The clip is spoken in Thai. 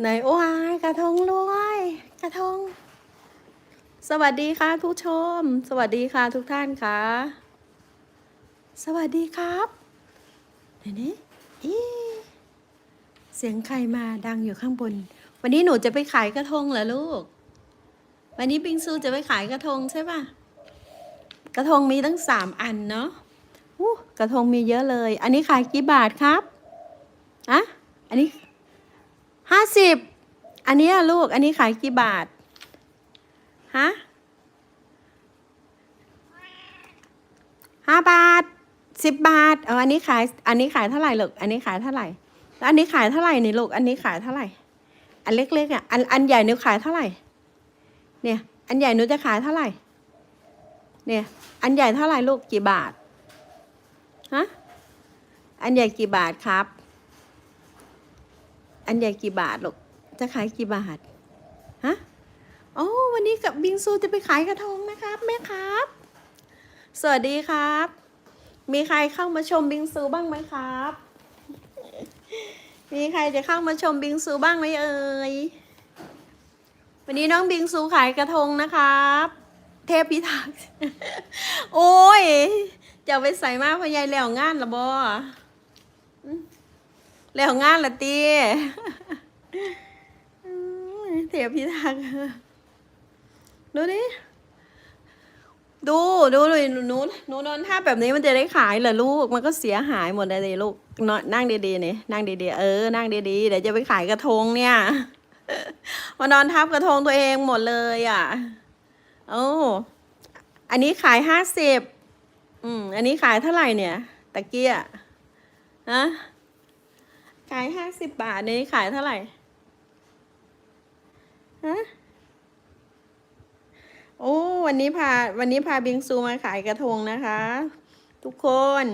ไหนโอ้ยกระทงรวย กระทง สวัสดีค่ะทุกชม สวัสดีค่ะทุกท่านค่ะ สวัสดีครับไหนนี่อีเสียงใครมาดังอยู่ข้างบน วันนี้หนูจะไปขายกระทงเหรอลูก วันนี้ปิงซูจะไปขายกระทงใช่ปะกระทงมีตั้งสามอันเนาะอู้กระทงมีเยอะเลย อันนี้ขายกี่บาทครับ อะ อันนี้ ห้าสิบอันนี้ลูก อันนี้ขายกี่บาท ฮะห้าบาทสิบบาท เอออันนี้ขาย อันนี้ขายเท่าไหร่ลูก อันนี้ขายเท่าไหร่ แล้วอันนี้ขายเท่าไหร่นี่ลูก อันนี้ขายเท่าไหร่ อันเล็กๆอะ อัน อันใหญ่หนูขายเท่าไหร่ เนี่ย อันใหญ่หนูจะขายเท่าไหร่ เนี่ย อันใหญ่เท่าไหร่ลูก กี่บาท ฮะ อันใหญ่กี่บาทครับ อันใหญ่กี่บาทลูกจะขายกี่บาท ฮะโอ้วันนี้กับบิงซูจะไปขายกระทงนะครับแม่ครับ สวัสดีครับ มีใครเข้ามาชมบิงซูบ้างไหมครับ มีใครจะเข้ามาชมบิงซูบ้างไหมเอ่ย วันนี้น้องบิงซูขายกระทงนะครับ เทพพิทักษ์โอ้ยจะเอาไปใส่มากพยายแล้วงานละบอ แล้วงานละตีอืมเทพพิทักดูดิดูดูเลยหนูหนูหนูนอนท่าแบบนี้มันจะได้ขายเหรอลูก มันก็เสียหายหมดเลยลูกนอนนั่งดีๆเนี่ยนั่งดีๆเออนั่งดีๆเดี๋ยวจะไปขายกระทงเนี่ยมานอนทับกระทงตัวเองหมดเลยอะโอ้อันนี้ขายห้าสิบอืมอันนี้ขายเท่าไหร่เนี่ยตะเกียฮะ ขายห้าสิบบาทนี้ขายเท่าไหร่ ฮะ โอ้ วันนี้พา วันนี้พาบิงซูมาขายกระทงนะคะ ทุกคน